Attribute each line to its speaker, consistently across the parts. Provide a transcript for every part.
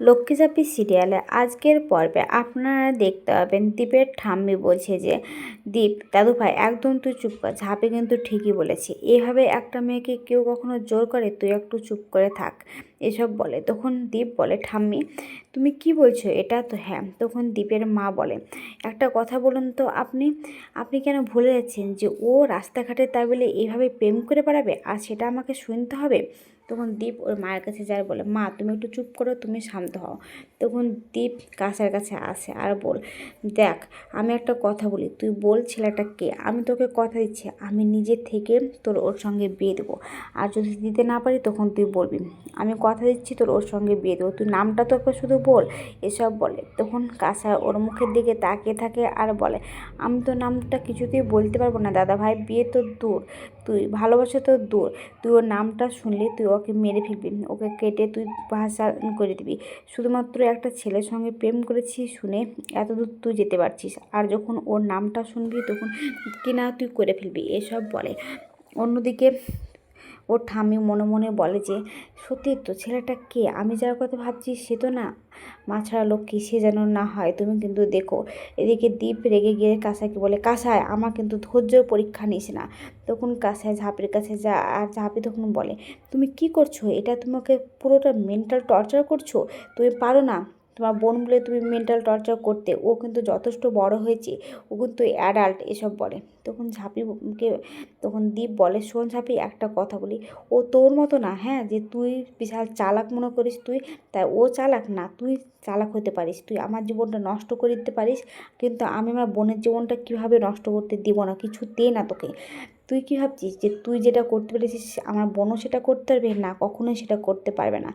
Speaker 1: লক্ষ্মীচাপি সিরিয়ালে আজকের পর্বে আপনারা দেখতে পাবেন দীপের ঠাম্মি বলছে যে, দীপ দাদু ভাই একদম তুই চুপ কর। ঝাঁপি কিন্তু ঠিকই বলেছে। এভাবে একটা মেয়েকে কেউ কখনো জোর করে তুই একটু চুপ করে থাক। এসব বলে। তখন দীপ বলে, ঠাম্মি, তুমি কি বলছো? এটা তো হ্যাঁ। তখন দীপের মা বলে, একটা কথা বলুন তো আপনি। আপনি কেন ভুলে যাচ্ছেন যে ও রাস্তাঘাটে তাই বলে এইভাবে প্রেম করে বেড়াবে? আর সেটা আমাকে শুনতে হবে? তখন দীপ ওর মায়ের কাছে যায় বলে, মা, তুমি একটু চুপ করো, তুমি শান্ত হও। তখন দীপ কাছের কাছে আসে আর বল, দেখ, আমি একটা কথা বলি, তুই বল ছেলেটা কে? আমি তোকে কথা দিচ্ছি, আমি নিজে থেকে তোর ওর সঙ্গে বিয়ে দেবো। আর যদি দিতে না পারি, তখন তুই বলবি। আমি কথা দিচ্ছি, তোর ওর সঙ্গে বিয়ে দেবো। তুই নামটা তোকে শুধু বল, এসব বলে। তখন কাঁসা ওর মুখের দিকে তাকিয়ে থাকে আর বলে, আমি তো নামটা কিছুতেই বলতে পারব না দাদা ভাই বিয়ে তো দূর। তুই ভালোবাসা তো দূর। তুই ওর নামটা শুনলে তুই ওকে মেরে ফেলবি, ওকে কেটে তুই ভাষা করে দিবি। শুধুমাত্র একটা ছেলের সঙ্গে প্রেম করেছিস শুনে এত দূর তুই যেতে পারছিস। আর যখন ওর নামটা শুনবি তখন কিনা তুই করে ফেলবি, এসব বলে। অন্যদিকে ওর ঠাম্মি মনে মনে বলে যে, সত্যি তো, ছেলেটা কে? আমি যার কথা ভাবছি সে তো না। মা ছাড়া লক্ষ্মী সে যেন না হয়। তুমি কিন্তু দেখো, এদিকে দ্বীপ রেগে গিয়ে কাঁসাইকে বলে কাঁসায় আমার কিন্তু ধৈর্য পরীক্ষা নিস না। তখন কাঁসায় ঝাঁপির কাছে যা আর ঝাঁপি তখন বলে, তুমি কি করছ? এটা তোমাকে পুরোটা মেন্টাল টর্চার করছ? তুমি পারো না। তোমার বোন বলে তুমি মেন্টাল টর্চার করতে, ও কিন্তু যথেষ্ট বড় হয়েছে, ও কিন্তু অ্যাডাল্ট এসব বলে। তখন ঝাঁপিকে, তখন দীপ বলে, শোন ঝাঁপি, একটা কথা বলি, ও তোর মতো না হ্যাঁ যে তুই বিশাল চালাক মনে করিস তুই, তাই ও চালাক না, তুই চালাক হতে পারিস, তুই আমার জীবনটা নষ্ট করে দিতে পারিস, কিন্তু আমি আমার বোনের জীবনটা কীভাবে নষ্ট করতে দিব না, কিছুতেই না তোকে। তুই কি ভাবছিস যে তুই যেটা করতে পেরেছিস, আমার বোনও সেটা করতে পারবে? না, কখনোই সেটা করতে পারবে না।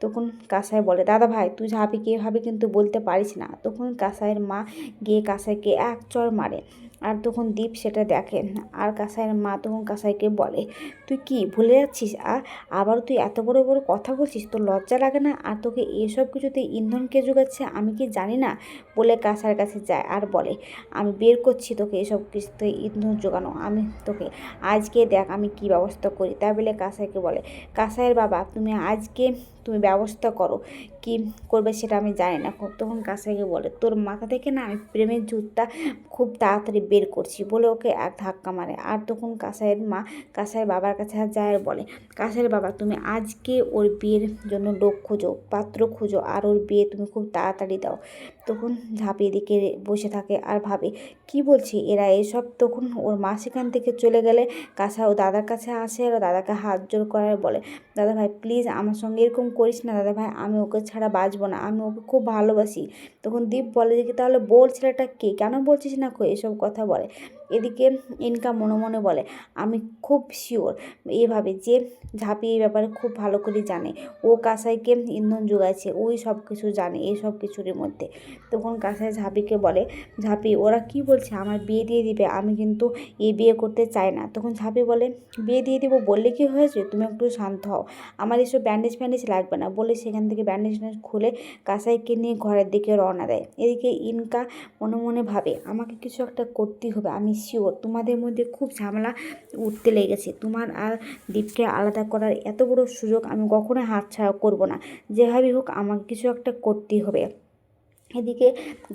Speaker 1: তখন কাসাই বলে, দাদা ভাই, তুই ঝাঁপিকে এভাবে কিন্তু বলতে পারিস না। তখন কাসাইয়ের মা গিয়ে কাসাইকে এক চর মারে। আর তখন দীপ সেটা দেখেন আর কাসাইয়ের মা তখন কাসাইকে বলে, তুই কি ভুলে যাচ্ছিস? আর আবার তুই এত বড় বড় কথা বলছিস? তোর লজ্জা লাগে না? আর তোকে এসব কিছুতে ইন্ধন কে যোগাচ্ছে আমি কি জানি না? বলে কাসার কাছে যায় আর বলে, আমি বের করছি তোকে এসব কিছুতে ইন্ধন জোগানো। আমি তোকে আজকে দেখ আমি কি ব্যবস্থা করি। তাই বলে কাসাইকে বলে, কাসাইয়ের বাবা, তুমি আজকে তুমি ব্যবস্থা করো। কি করবে সেটা আমি জানি না। খুব তখন কাসাইকে বলে, তোর মাথা থেকে না আমি প্রেমের জুতটা খুব তাড়াতাড়ি বের করছি। বলে ওকে এক ধাক্কা মারে। আর তখন কাসাইয়ের মা কাসাইয়ের বাবার কাছে যায় আর বলে কাসাইয়ের বাবা, তুমি আজকে ওর বিয়ের জন্য লোক খোঁজো, পাত্র খোঁজো, আর ওর বিয়ে তুমি খুব তাড়াতাড়ি দাও। তখন ঝাঁপিয়ে দিকে বসে থাকে আর ভাবে, কি বলছি এরা এসব? তখন ওর মা সেখান থেকে চলে গেলে কাসা ও দাদার কাছে আসে আর দাদাকে হাত জোর করার বলে, দাদা ভাই প্লিজ আমার সঙ্গে এরকম করিস না দাদা ভাই, আমি ওকে ছাড়া বাঁচবো না, আমি ওকে খুব ভালোবাসি। তখন দীপ বলে যে তাহলে বল ছেলেটা কে? কেন বলছিস না এসব কথা বলে। এদিকে ইনকাম মনে মনে বলে, আমি খুব শিওর এভাবে যে ঝাঁপি এই ব্যাপারে খুব ভালো করে জানে। ও কাঁসাইকে ইন্ধন যোগাইছে, ওই সব কিছু জানে, এই সব কিছুর মধ্যে। তখন কাঁসাই ঝাঁপিকে বলে, ঝাঁপি, ওরা কি বলছে? আমার বিয়ে দিয়ে দিবে, আমি কিন্তু এই বিয়ে করতে চাই না। তখন ঝাঁপি বলে, বিয়ে দিয়ে দিব বললে কি হয়েছে? তুমি একটু শান্ত হও। আমার এসব ব্যান্ডেজ ফ্যান্ডেজ লাগবে না। বলে সেখান থেকে ব্যান্ডেজ ফ্যান্ডেজ খুলে কাঁসাইকে নিয়ে ঘরের দিকে রওনা দেয়। এদিকে ইনকা মনে মনে ভাবে, আমাকে কিছু একটা করতেই হবে, আমি শিওর, তোমাদের মধ্যে খুব ঝামেলা উঠতে লেগেছে। তোমার আর দ্বীপকে আলাদা করার এত বড় সুযোগ আমি কখনোই হাতছাড়া করব না। যেভাবেই হোক, আমাকে কিছু একটা করতেই হবে। এদিকে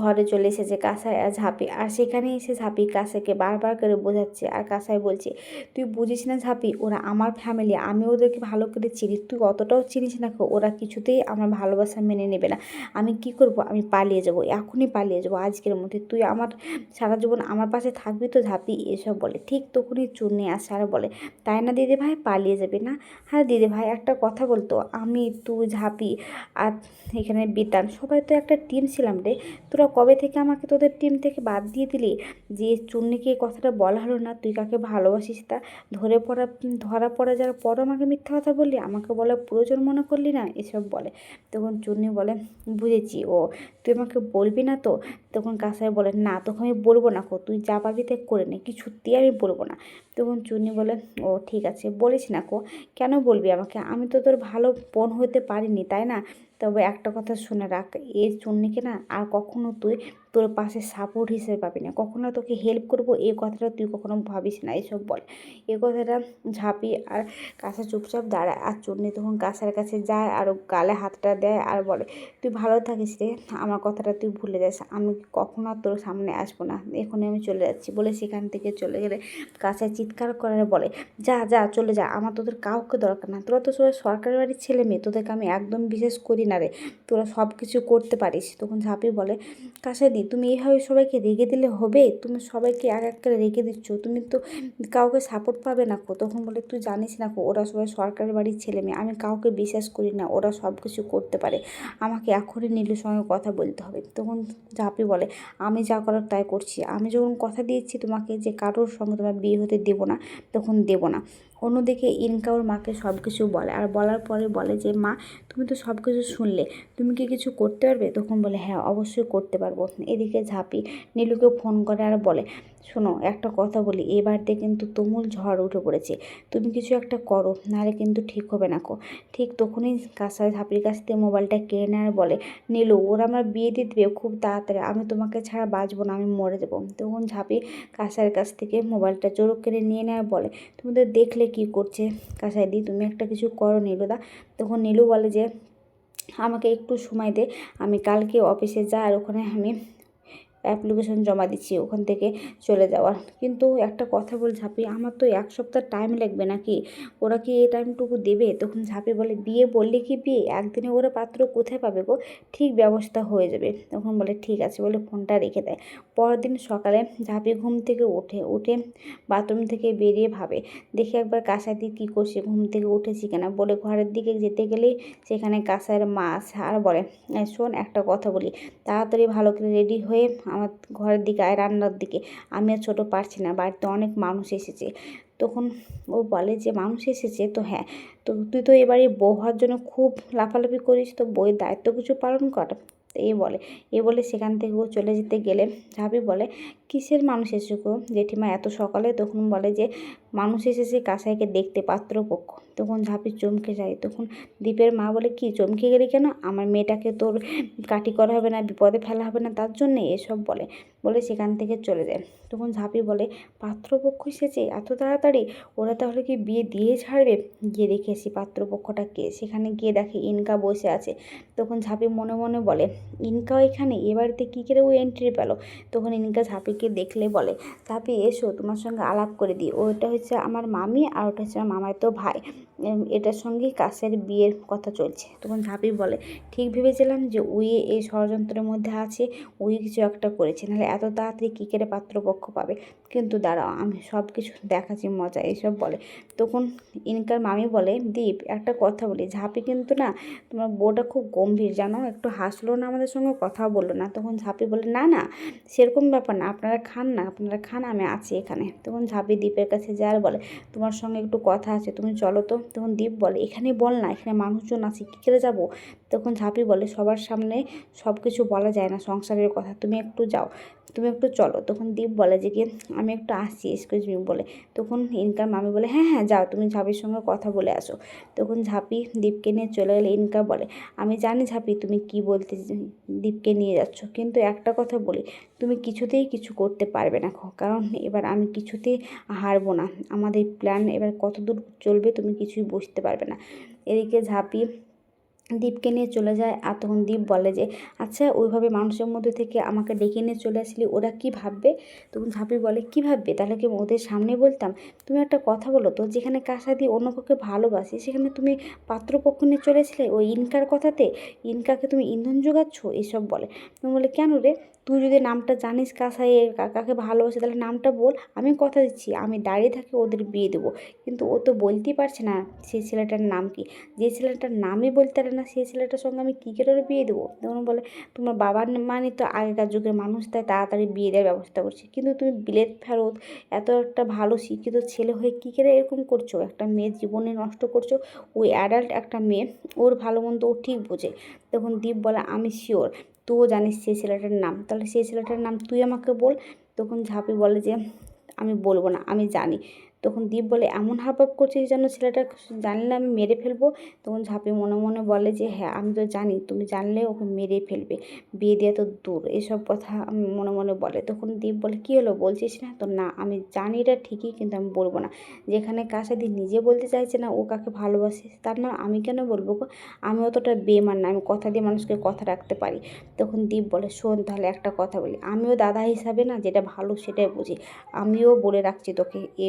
Speaker 1: ঘরে চলে এসেছে কাঁসাই আর ঝাঁপি। আর সেখানে এসে ঝাঁপি কাঁসাইকে বারবার করে বোঝাচ্ছে আর কাঁসাই বলছে, তুই বুঝিস না ঝাঁপি, ওরা আমার ফ্যামিলি আমি ওদেরকে ভালো করে চিনি। তুই অতটাও চিনিস না ওরা কিছুতেই আমার ভালোবাসা মেনে নেবে না। আমি কি করব? আমি পালিয়ে যাব, এখনই পালিয়ে যাব আজকের মধ্যে। তুই আমার, সারা জীবন আমার পাশে থাকবি তো ঝাঁপি, এসব বলে। ঠিক তখনই চুন্নি আসে আর বলে, তাই না দিদি ভাই পালিয়ে যাবে না? হ্যাঁ দিদি ভাই একটা কথা বলতো, আমি, তুই, ঝাঁপি আর এখানে বিতান সবাই তো একটা টিম ছিলাম রে, তোরা কবে থেকে আমাকে তোদের টিম থেকে বাদ দিয়ে দিলি? যে চুন্নিকে এই কথাটা বলা হলো না, তুই কাকে ভালোবাসিস তা? ধরে পড়া, ধরা পড়া যাওয়ার পরও আমাকে মিথ্যা কথা বললি, আমাকে বলার প্রয়োজন মনে করলি না? এসব বলে। তখন চুন্নি বলে, বুঝেছি ও, তুই আমাকে বলবি না তো? তখন কাসাই বলে, না, তোকে আমি বলব না কো, তুই যা পারবি তাই করে নে কিছুতেই আমি বলব না। তখন চুন্নি বলে, ও, ঠিক আছে, বলিস না কো, কেন বলবি আমাকে? আমি তো তোর ভালো বোন হতে পারিনি, তাই না? তবে একটা কথা শুনে রাখ এই চুন্নিকে না আর কখনো তুই তোর পাশে সাপোর্ট হিসেবে পাবি না। কখনো তোকে হেল্প করব, এই কথাটা তুই কখনো ভাবিস না, এসব বলে। এ কথাটা ঝাঁপি আর কাঁসা চুপচাপ দাঁড়ায় আর চন্ডী তখন কাঁসার কাছে যায় আর গালে হাতটা দেয় আর বলে, তুই ভালো থাকিস রে, আমার কথাটা তুই ভুলে যাস। আমি কখনো তোর সামনে আসব না। এখনই আমি চলে যাচ্ছি। বলে সেখান থেকে চলে গেলে কাঁসায় চিৎকার করে বলে, যা যা, চলে যা। আমার তোদের কাউকে দরকার না। তোরা তো সবাই সরকারি বাড়ির ছেলে মেয়ে। তোদেরকে আমি একদম বিশেষ করি না রে। তোরা সব কিছু করতে পারিস। তখন ঝাঁপি বলে কাসাদি তুমি এইভাবে সবাইকে রেগে দিলে হবে? তুমি সবাইকে এক এক করে রেগে দিচ্ছ। তুমি তো কাউকে সাপোর্ট পাবে না কো। তখন বলে, তুই জানিস না কো, ওরা সবাই সরকারি বাড়ির ছেলে মেয়ে। আমি কাউকে বিশ্বাস করি না, ওরা সব কিছু করতে পারে। আমাকে এখনই নীলুর সঙ্গে কথা বলতে হবে। তখন ঝাঁপি বলে, আমি যা করার তাই করছি। আমি যখন কথা দিয়েছি তোমাকে যে কারোর সঙ্গে তোমার বিয়ে হতে দেবো না, তখন দেবো না। অন্যদিকে ইনকা ওর মাকে সব কিছু বলে। আর বলার পরে বলে যে, মা, তুমি তো সব কিছু শুনলে। তুমি কি কিছু করতে পারবে? তখন বলে হ্যাঁ অবশ্যই করতে পারব। এদিকে ঝাঁপি নীলুকে ফোন করে আর বলে শোনো, একটা কথা বলি এই বাড়িতে কিন্তু তুমুল ঝড় উঠে পড়েছে। তুমি কিছু একটা করো, নাহলে কিন্তু ঠিক হবে না কো। ঠিক তখনই কাঁসায় ঝাঁপির কাছ থেকে মোবাইলটা কেড়ে নেয় আর বলে, নীলু, ওরা আমার বিয়ে দিয়ে দেবে, খুব তাড়াতাড়ি, আমি তোমাকে ছাড়া বাঁচবো না, আমি মরে যাব। তখন ঝাঁপি কাঁসার কাছ থেকে মোবাইলটা জোর করে নিয়ে আর বলে তোমাদের দেখলে কি করছে? কাঁসাই দি তুমি একটা কিছু করো নীলুদা তখন নীলু বলে যে, আমাকে একটু সময় দে, আমি কালকে অফিসে যাই আর ওখানে আমি অ্যাপ্লিকেশন জমা দিচ্ছি, ওখান থেকে চলে যাওয়ার। কিন্তু একটা কথা বল ঝাঁপি, আমার তো এক সপ্তাহ টাইম লাগবে নাকি? ওরা কি এই টাইমটুকু দেবে? তখন ঝাঁপি বলে, বিয়ে বললে কি বিয়ে? একদিনে ওরা পাত্র কোথায় পাবে গো? ঠিক ব্যবস্থা হয়ে যাবে। তখন বলে, ঠিক আছে বলে ফোনটা রেখে দেয়। পরের দিন সকালে ঝাঁপি ঘুম থেকে ওঠে, উঠে বাথরুম থেকে বেরিয়ে ভাবে, দেখে একবার কাঁসাদি কী করছে, ঘুম থেকে উঠেছি কেনা? বলে, ঘরের দিকে যেতে গেলেই সেখানে কাঁসার মাছ আর বলে শোন, একটা কথা বলি, তাড়াতাড়ি ভালো করে রেডি হয়ে আমার ঘরের দিকে আয় রান্নার দিকে। আমি আর ছোটো পারছি না, বাড়িতে অনেক মানুষ এসেছে। তখন ও বলে যে, মানুষ এসেছে তো হ্যাঁ তো তুই তো এবারে বউ হওয়ার জন্য খুব লাফালাফি করিস, তো বইয়ের দায়িত্ব কিছু পালন কর। এ বলে এ বলে সেখান থেকে ও চলে যেতে গেলে ঝাঁপি বলে, কিসের মানুষ এসেছে গো? জেঠিমা এত সকালে তখন বলে যে মানুষ এসেছে কাসাইকে দেখতে পাত্রপক্ষ। তখন ঝাঁপি চমকে যায়। তখন দীপের মা বলে, কি, চমকে গেলি কেন? আমার মেয়েটাকে তোর কাটি করা হবে না, বিপদে ফেলা হবে না, তার জন্যে? এসব বলে বলে সেখান থেকে চলে যায়। তখন ঝাঁপি বলে, পাত্রপক্ষ এসেছে? এত তাড়াতাড়ি? ওরা তাহলে কি বিয়ে দিয়ে ছাড়বে? গিয়ে দেখে আসি পাত্রপক্ষটা কে। সেখানে গিয়ে দেখে ইনকা বসে আছে। তখন ঝাঁপি মনে মনে বলে ইনকাও এখানে? এ বাড়িতে কী করে ও এন্ট্রি পেল? তখন ইনকা ঝাঁপিকে দেখলে বলে, ঝাঁপি, এসো, তোমার সঙ্গে আলাপ করে দিই। ওটা হচ্ছে আমার মামি আর ওটা হচ্ছে আমার মামাতো ভাই। এটার সঙ্গেই কাছের বিয়ের কথা চলছে। তখন ঝাঁপি বলে, ঠিক ভেবেছিলাম যে উই এই ষড়যন্ত্রের মধ্যে আছে, উই কিছু একটা করেছে, নাহলে এত তাড়াতাড়ি কী করে পাত্রপক্ষ পাবে? কিন্তু দাঁড়াও, আমি সব কিছু দেখাচ্ছি, মজা, এইসব বলে। তখন ইনকার মামি বলে, দীপ, একটা কথা বলি, ঝাঁপি কিন্তু না, তোমার বউটা খুব গম্ভীর, জানো? একটু হাসলো না আমাদের সঙ্গে কথা বলল না। তখন ঝাঁপি বলে, না না, সেরকম ব্যাপার না, আপনারা খান না, আপনারা খান, আমি আছি এখানে। তখন ঝাঁপি দ্বীপের কাছে যায় আর বলে, তোমার সঙ্গে একটু কথা আছে, তুমি চলো তো। তখন দীপ বলে, এখানে বল না, এখানে মানুষজন আছে, কী করে যাব? তখন ঝাঁপি বলে, সবার সামনে সব কিছু বলা যায় না, সংসারের কথা, তুমি একটু যাও, তুমি একটু চলো। তখন দীপ বলে যে কি, আমি একটু আসছি এক্সকিউজ বলে। তখন ইনকার মামি বলে হ্যাঁ হ্যাঁ যাও, তুমি ঝাঁপির সঙ্গে কথা বলে আসো। তখন ঝাঁপি দীপকে নিয়ে চলে গেলে ইনকা বলে, আমি জানি ঝাঁপি, তুমি কি বলতে দীপকে নিয়ে যাচ্ছ, কিন্তু একটা কথা বলি, তুমি কিছুতেই কিছু করতে পারবে না কারণ এবার আমি কিছুতেই হারবো না। আমাদের প্ল্যান এবার কত দূর চলবে তুমি কিছুই বুঝতে পারবে না। এদিকে ঝাঁপি দীপকে নিয়ে চলে যায় আর তখন দীপ বলে যে আচ্ছা ওইভাবে মানুষের মধ্যে থেকে আমাকে ডেকে নিয়ে চলে আসলি, ওরা কি ভাববে? তখন ঝাঁপি বলে, কি ভাববে? তাহলে কি ওদের সামনে বলতাম? তুমি একটা কথা বলো তো যেখানে কাসাদি অন্য কাউকে ভালোবাসি, সেখানে তুমি পাত্রপক্ষ নিয়ে চলেছিলে ওই ইনকার কথাতে? ইনকাকে তুমি ইন্ধন যোগাচ্ছ? এসব বলে। তুমি বলে, কেন রে? তুই যদি নামটা জানিস কাসাইয়ে কাকে ভালোবাসে, তাহলে নামটা বল। আমি কথা দিচ্ছি, আমি দাঁড়িয়ে থাকি ওদের বিয়ে দেবো। কিন্তু ও তো বলতেই পারছে না সেই ছেলেটার নাম কি? যে ছেলেটার নামই বলতে না সেই ছেলেটার সঙ্গে আমি কী করে বিয়ে দেবো? তখন বলে, তোমার বাবার মানে তো আগেকার যুগের মানুষ, তাই তাড়াতাড়ি বিয়ে দেওয়ার ব্যবস্থা করছে। কিন্তু তুমি বিলেত ফেরত, এত একটা ভালো শিক্ষিত ছেলে হয়ে কী করে এরকম করছ? একটা মেয়ের জীবনে নষ্ট করছ? ওই অ্যাডাল্ট একটা মেয়ে, ওর ভালো মন্দ ও ঠিক বোঝে। তখন দীপ বলে, আমি শিওর তুইও জানিস সেই ছেলেটার নাম। তাহলে সেই ছেলেটার নাম তুই আমাকে বল। তখন ঝাঁপি বলে যে, আমি বলব না, আমি জানি। তখন দীপ বলে, এমন হাবভাব করছিস যেন ছেলেটা জানলে আমি মেরে ফেলব? তখন ঝাঁপি মনে মনে বলে যে হ্যাঁ আমি তো জানি, তুমি জানলে ওকে মেরে ফেলবে, বিয়ে দেওয়া তো দূর। এসব কথা মনে মনে বলে। তখন দীপ বলে, কী হলো, বলছিস না তো? না, আমি জানি এটা ঠিকই, কিন্তু আমি বলব না। যেখানে কাসাদি নিজে বলতে চাইছে না, ও কাকে ভালোবাসে, তার না আমি কেন বলব গো? আমি অতটা বেমান না, আমি কথা দিয়ে মানুষকে কথা রাখতে পারি। তখন দীপ বলে, শোন তাহলে একটা কথা বলি, আমিও দাদা হিসাবে না, যেটা ভালো সেটাই বুঝি, আমিও বলে রাখছি তোকে, এ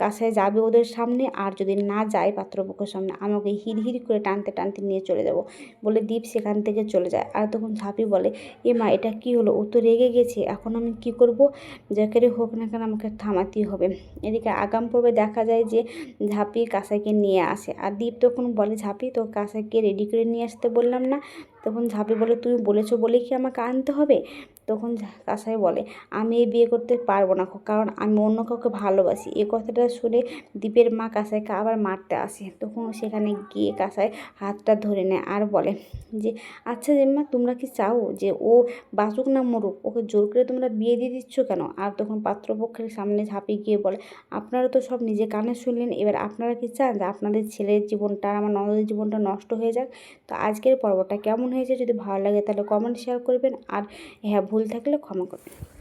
Speaker 1: কাছে যাবে ওদের সামনে আর যদি না যায় পাত্রপক্ষের সামনে, আমাকে হির হির করে টানতে টানতে নিয়ে চলে যাব বলে দীপ সেখান থেকে চলে যায়। আর তখন ঝাঁপি বলে, এ মা, এটা কি হলো? ও তো রেগে গেছে। এখন আমি কি করব? যাকে হোক না কেন আমাকে থামাতেই হবে। এদিকে আগাম পর্বে দেখা যায় যে ঝাঁপি কাঁসাইকে নিয়ে আসে। আর দীপ তখন বলে, ঝাঁপি তো কাঁসাইকে রেডি করে নিয়ে আসতে বললাম না। তখন ঝাঁপি বলে, তুমি বলেছ বলে কি আমাকে আনতে হবে? তখন কাঁসাই বলে, আমি এই বিয়ে করতে পারব না কারণ আমি অন্য কাউকে ভালোবাসি। এই কথাটা শুনে দীপের মা কাঁসাইকে আবার মারতে আসে। তখন সেখানে গিয়ে কাঁসাই হাতটা ধরে নেয় আর বলে যে আচ্ছা জেম্মা, তোমরা কি চাও যে ও বাঁচুক না মরুক? ওকে জোর করে তোমরা বিয়ে দিয়ে দিচ্ছ কেন? আর তখন পাত্রপক্ষের সামনে ঝাঁপিয়ে গিয়ে বলে, আপনারা তো সব নিজে কানে শুনলেন। এবার আপনারা কি চান যে আপনাদের ছেলের জীবনটা, আমার ননদের জীবনটা নষ্ট হয়ে যাক? তো আজকের পর্বটা কেমন হয়েছে? যদি ভালো লাগে তাহলে কমেন্ট শেয়ার করবেন। আর হ্যাঁ ভুল থাকলে ক্ষমা করবেন।